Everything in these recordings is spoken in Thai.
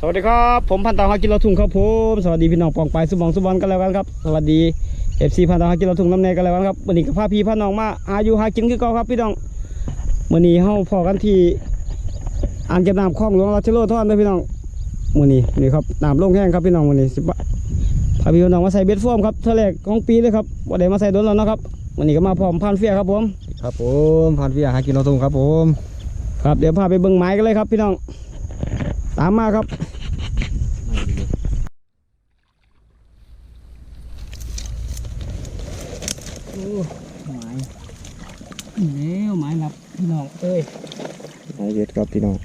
สวัสดีครับผมพันตาฮากินเราทุ่งครับผมสวัสดีพี่น้องปองไปายสุบองสุบอลกันแล้วกันครับสวัสดีเอฟซีพันตาฮากินเราทุ่งน้ำเนยกันแล้วกันครับวันนี้กับพาพี่พาน้องมาหาอยู่หากินคือเก่าครับพี่น้องวันนี้เฮาพอกันที่อ่างเก็บน้ำคลองหลวงราชโลทอนเด้อพี่น้องวันนี้นี่ครับน้ำลงแห้งครับพี่น้องวันนี้สิบะพาพี่น้องมาใส่เบ็ดโฟมครับเท่าแรกของปีเลยครับวันนี้มาใส่โดนแล้วเนาะครับวันนี้ก็มาพร้อมพันเฟียครับผมครับผมพันพี่หากินเราตรงครับผม ครับเดี๋ยวพาไปเบิ่งไม้กันเลยครับพี่น้อง ตามมาครับไม้แล้วไม้รับพี่น้องเอ้ยนายเวทครับพี่น้อง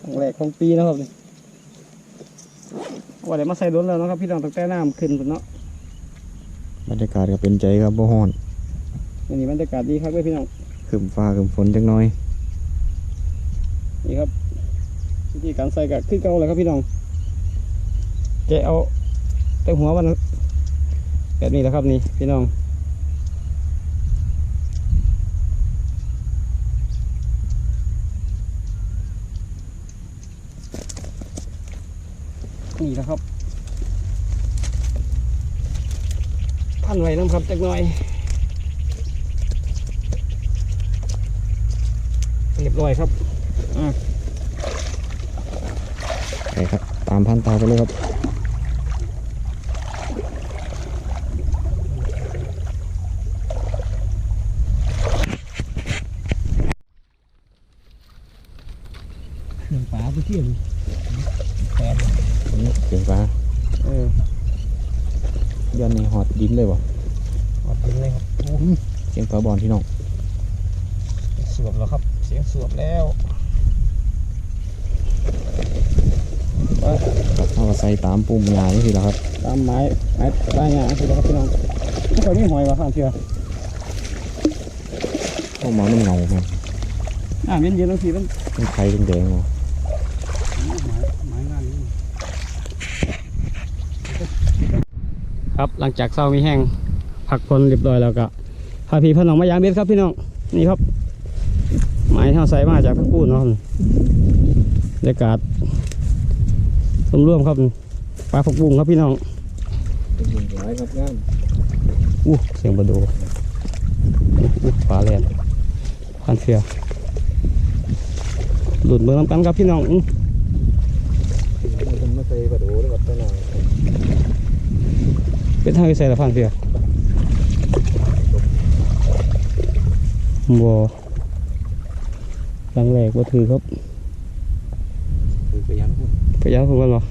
ครั้งแรกของปีนะครับนี่ว่าได้มาใส่รถแล้วเนาะครับ พี่น้องตั้งแต่น้ำขึ้นพุ่นเนาะบรรยากาศก็เป็นใจครับบ่ฮ้อนวันนี้บรรยากาศดีครับเว้ยพี่น้อง ขึ้นฟ้าขึ้นฝนจักหน้อย นี่ครับวิธีการใส่ก็คือเก่าเลยครับพี่น้องแกะเอาแต่หัวมันแบบนี้แหละครับนี่พี่น้องนี่แหละครับ พันไว้น้ำครับจักหน่อย รียบร้อยครับไปครับ ตามพันตาไปเลยครับเครื่องปลาไปเที่ยวแปดนี่เสียงฟ้าเออย้อนในหอดดินเลยบ่หมดเลยครับโอ้เสียงฟ้าบอลพี่น้องสวบแล้วครับเสียงสวบแล้วครับเอาก็ใส่ตามปุ่มยานี่สิละครับ ตามไม้ไม้ใต้หญ้าคือแล้วครับพี่น้องไม่ค่อยมีหอยวะข้างเชือเข้ามามันเหงามันอ่าเย็นเย็นๆบางทีมันมันไข่แดงๆบ่ไม้ไม้งานนี้ครับหลังจากเศร้ามีแห้งผักพลเรียบร้อยแล้วก็พาพี่พาน้องมายางเบ็ดครับพี่น้องนี่ครับ ไม้เท่าใส่มาจากทั้งปูนเนาะบรรยากาศสมร่วมครับปลาผักบุ้งครับพี่น้องเป็นยิงร้ายครับงามอู้เสียงประดูอู้ปลาแลนพันเฟียหลุดเมืองน้ำกันครับพี่น้องอื้อมันมาใส่กระดูกแล้วกันเป็นทางที่ใส่ละพันเฟียบัว หลังแรกว่าถือครับคือไปยันพุ่นพยายามผมกันเหรอ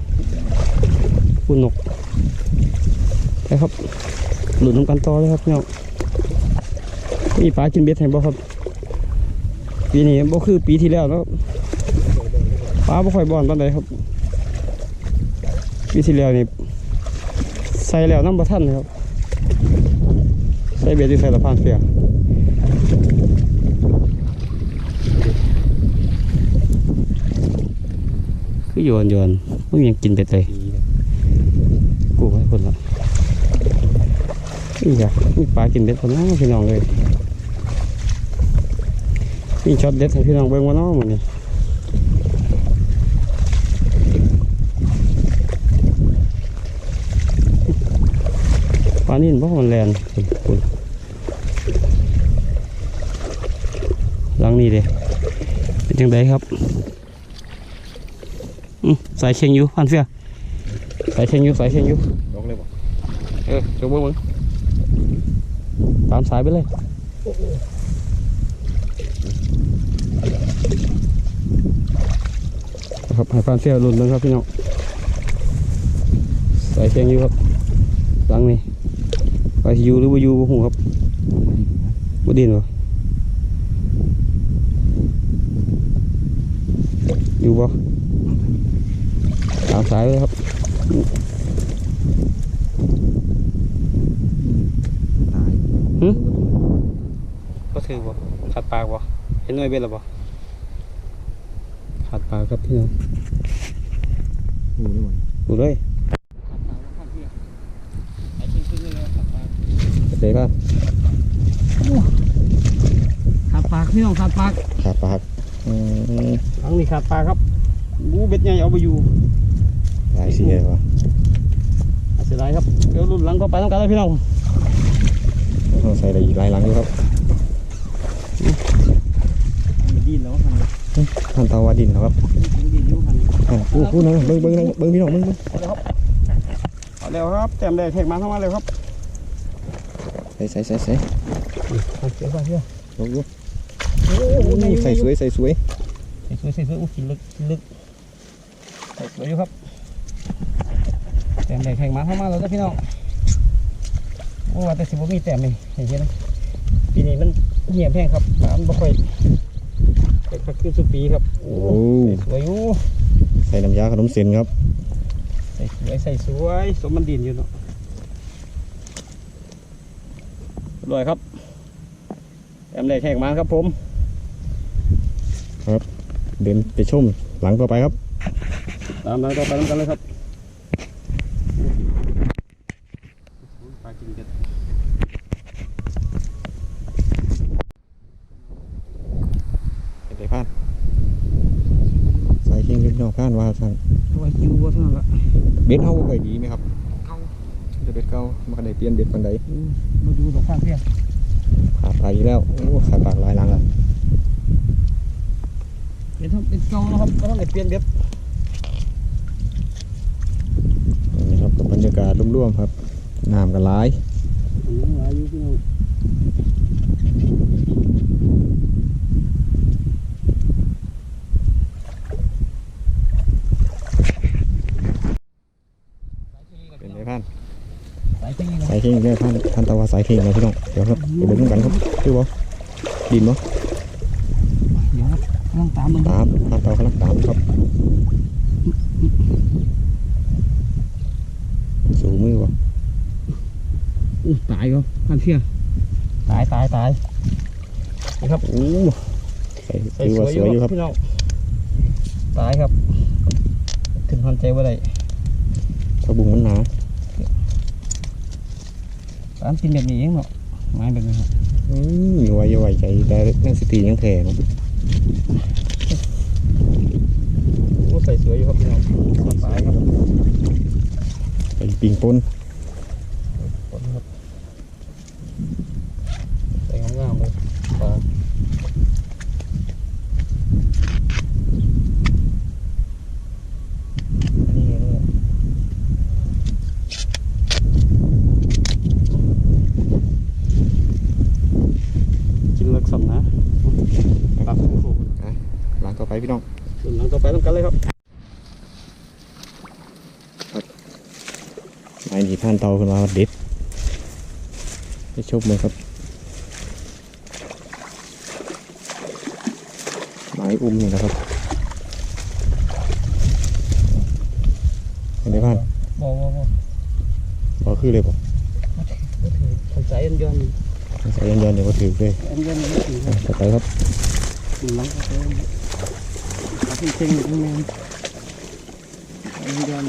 พูนนกไปครับ หลุดน้ำกันต่อเลยครับพี่น้องมีปลากินเบ็ดให้บ่ครับปีนี้บ่คือปีที่แล้วแล้วปลาบ่ค่อยบ่อนปานใดครับปีที่แล้วนี่ใส่แล้วน้ำบ่ทันเลยครับใส่เบ็ดอยู่ใส่ละพานเฟียคื โยนโยนมึงยังกินเบ็ดเลยกูให้คนละนี่จ้ะมีปลากินเบ็ดคนน้องพี่น้องเลยมีช็อตเด็ดให้พี่น้องเบิ่งว่าน้องมันนี่ปลานิ่นบ่มันแลนคุณคุณหลังนี้เด้เป็นจังไดครับ อืมสายเชียงอยู่พันเสียสายเชียงอยู่สายเชียงอยู่ลองเลยบ่เออจงเบิ้งเบิ้งตามสายไปเลยครับให้ฟานเสียรุนเบิ้งครับพี่น้องใส่เชียงอยู่ครับหลังนี่ไปสิอยู่หรือบ่อยู่บ่ฮู้ครับบ่ดินบ่อยู่บ่ ตามสายเลยครับตายก็ถือบ่ขาดปากบ่เห็นหน่วยเบ็ดแล้วบ่ขาดปากครับพี่น้องหูนี่มันดูเลยเตะกันขาดปากพี่น้องขาดปากขาปากอืมหลังนี้ขาดปากครับบูเบ็ดใหญ่เอาไปอยู่ หลายสีเลยวะเสียดายครับเดี๋ยวรุ่นหลังก็ไปต้องการแล้วพี่น้องต้องใส่อะไรอีกหลายหลังอยู่ครับมีดินแล้วหันท่านตาวาดินนะครับมีดินอยู่หันอะอู้อู้นั่นเบิ้งเบิ้งนั่นเบิ้งพี่น้องเบิ้งเบิ้งเอาแล้วครับแต้มได้แทกมาทั้งวันเลยครับใส่ใส่ใส่ใส่เสียไปเสียลงดูโอ้โหใส่สวยใส่สวยใส่สวยใส่สวยอู้กินลึกกินลึกใส่สวยอยู่ครับ แต้มได้แทกมาทั้งวันเลยนะพี่น้องโอ้ว่าแต่สิบ่มีแต้มเลยเห็นไหมปีนี้มันเหี่ยมแห้งครับน้ำบ่ค่อยแต่ก็คือสุดปีครับโอ้สวยอยู่ใส่น้ำยาขนมเส้นครับ ใส่สวยใส่สวยสมมันดินอยู่เนาะรวยครับแอมได้แข่งมาครับผมเดินไปชมหลังต่อไปครับ ตามนั้นก็ไปน้ำกันเลยครับปลากินเด็ด เป็นไงพานใส่เข่งพี่น้องพานว่าสั่น รวยกินวัวเท่านั้นละ เบ็ดเฮาไปดีไหมครับเก่าจะเบ็ดเก่ามาได้เปลี่ยนเบ็ดปันใดอืมมาดูสองข้างเพียงขาดปลาอีกแล้วโอ้ขาดปลาหลายหลังละเป็นทั้งเป็นเก่านะครับก็ต้องได้เปลี่ยนเบ็ดนี่ครับกับบรรยากาศร่วมๆครับน้ำกันหลายมันยังหลายอยู่พี่น้องสายเข่งอีกแล้ว เป็น พี่ ไง น้อง พาน สายเข่งอีก แล้วสายเข่งเนี่ยพานพานตะวันสายเข่งนะพี่น้องเดี๋ยวครับเดี๋ยวไปดูกันครับคือบ่ดินบ่เดี๋ยวครับต้องตามมึงตามพานตะวันกำลังตามครับสูมือบ่อู้ตายก็พันเชี่ยตายตายตายนี่ครับโอ้ใส่ใส่คือสว่าวยอสวยอยู่ยู่คครัรับบพี่น้องตายครับถึงพันใจว่าไรกระบุงมันหนา สารกินแบบนี้เองเนาะไม้แบบนี้ครับอืมอยู่ไว้อยู่ไว้ใจแต่นั่งสติยังแข็งโอ้ใส่สวยอยู่ครับพี่น้องตายครับไปปิงปนคนครับใส่งามๆเลยปลาอันนี้เลย กินเลิก สำนะปลาคู่โคกหลังต่อไปพี่น้องส่วนหลังต่อไปต้องกันเลยครับไม้นี่พานเตาขึ้นมาเด็ดไปชมเลยครับไม้อุ้มนี่นะครับเห็นไหมพานบ่บ่บ่บ่คือเลยบ่บ่ถือบ่ถือคนใจเย็นยน ใส่ยันยันๆเดี๋ยวก็ถือเลยเย็นยนบ่ถือคอะรับต่อไปครับส่วนหลังต่อไปปลาเค็งๆนี่แม่นเย็นยน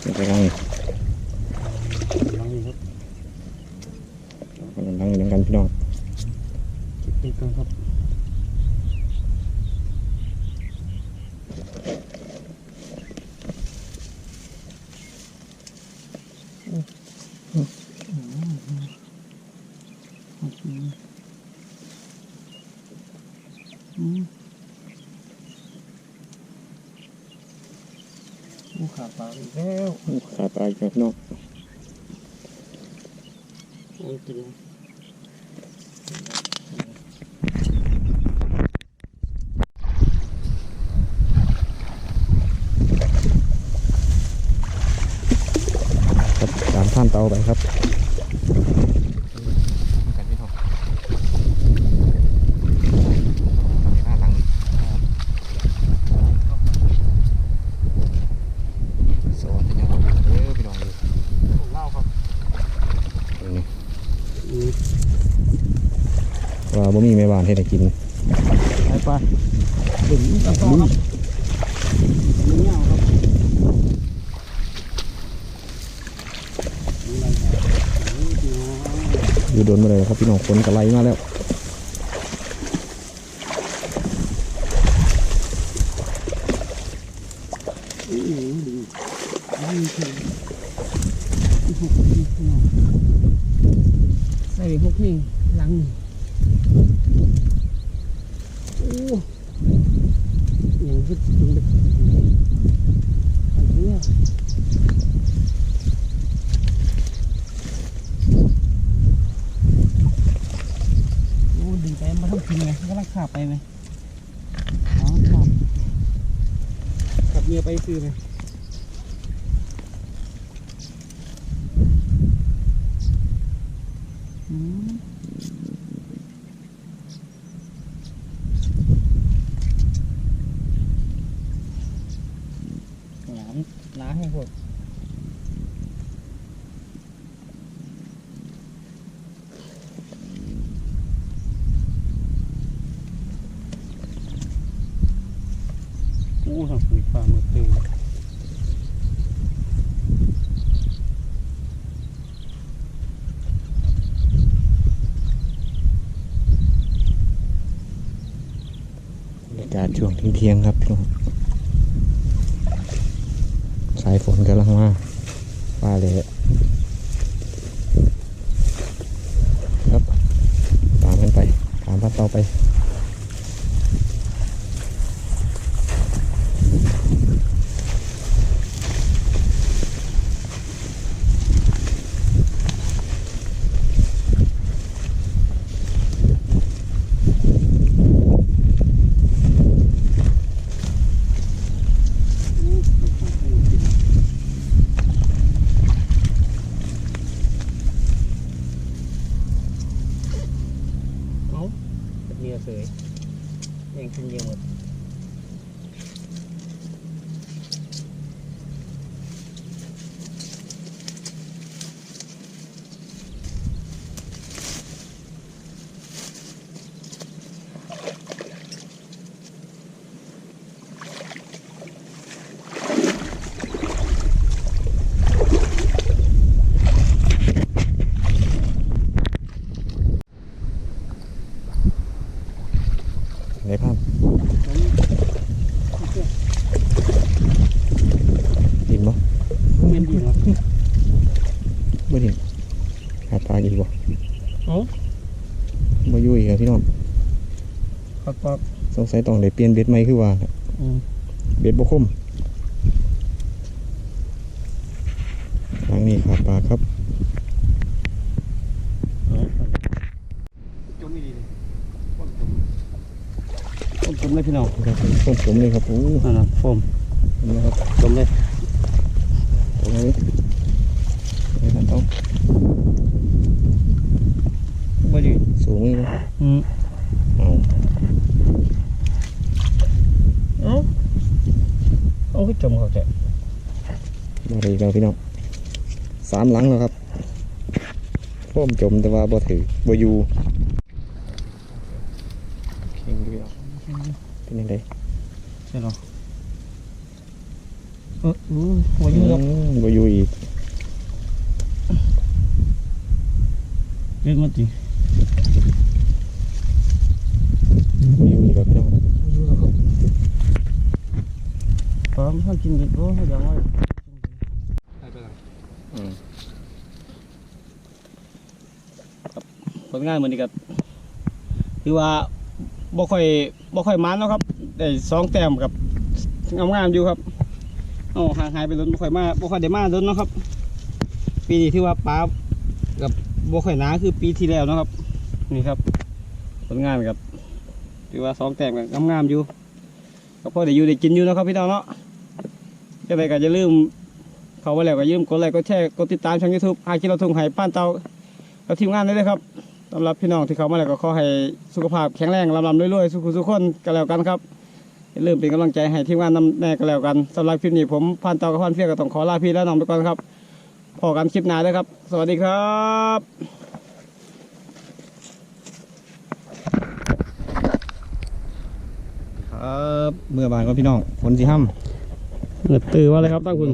เดี๋ยวไปลัง หลังนี้ครับ ลังนี่กันพี่น้อง ติดกันครับ ผู้ขาปลาอีกแล้ว ขาด ปลาอีกแล้วพี่น้องมันกินครับตามท่านเตาไปครับ ว่าบ่มีแม่บ้านให้ได้กินไปไปถึงตะกอนอยู่โดนมาเลยครับพี่น้องฝนกระไรมาแล้วใส่พวกนี้หลังนี่ ขับเมียไปซื้อไหม อืมหลามล้าให้พวกอู้ทางปุ๋ยฟ้ามือตื่น บรรยากาศ ช่วงเที่ยงครับพี่น้องสายฝนกำลังมาป้าเลยครับ ตามกันไป ตามพัดต่อไป เอาเมียเสยเองขึ้นเยอะหมด ไหนภาพเห็นบ่เมียนดีเนาะบ่เห็นหาปลาอีกบ่เอ้าบ่อยู่อีกอะพี่น้องปักปักสงสัยต้องได้เปลี่ยนเบ็ดใหม่คือว่าน่ะอืมเบ็ดบ่คมทางนี้ขาปลาครับ จมไม่ดีเลยต้น จมเลยพี่น้องครับต้นผมเลยครับโอ้นั่นน่ะโฟมเห็นไหมครับจมเลยตรงนี้ไอ้ท่านต้องบ่ดีสูงเลยบ่อืมเอาเอ้าเอาคือจมเขาแท้บ่ได้อีกแล้วพี่น้องสามหลังแล้วครับพ่มจมแต่ว่าบ่ถือบ่อยู่เข่งดูพี่น้อง เป็นยังไงใช่หรอเอออือหัวอยืดอืมบ่อยู่อีกเล่นมาดิบ่อยู่อีกแล้วพี่น้องอยู่แล้วครับพร้อมให้กินดิบโอ้ยเดี๋ยวมาอืมผลงานมื้อนี้ก็ถือว่าบ่ค่อย บ่ค่อยมันเนาะครับได้สองแต้มกับงามๆอยู่ครับเอ๋อห่างหายไปโดนบ่ค่อยมาบ่ค่อยได้มาโดนนะครับ ปีนี้ถือว่าปลากับบ่ค่อยหนาคือปีที่แล้วนะครับ นี่ครับผลงานกับถือว่าสองแต้มกับงามๆอยู่ก็พอได้อยู่ได้กินอยู่นะครับพี่น้องเนาะจะได้ก็อย่าลืมเข้ามาแล้วก็ยืมกดไลค์กดแชร์กดติดตามช่อง YouTube หากินเราทุ่งไห้ป้านเตากับทีมงานได้เลยครับ สำหรับพี่น้องที่เข้ามาแล้วก็ขอให้สุขภาพแข็งแรงลำลำรวยๆ สุขุสุขคนกันแล้วกันครับอย่าลืมเป็นกำลังใจให้ทีมงานนำแน่กันแล้วกันสำหรับคลิปนี้ผมพันเตากับพันเพียก็ต้องขอลาพี่และน้องไปก่อนครับพอกันคลิปหน้าเลยครับ สวัสดีครับครับเมื่อบานก็พี่น้องฝนสิห้ำเงือตื่นว่าเลยครับตั้งคุณ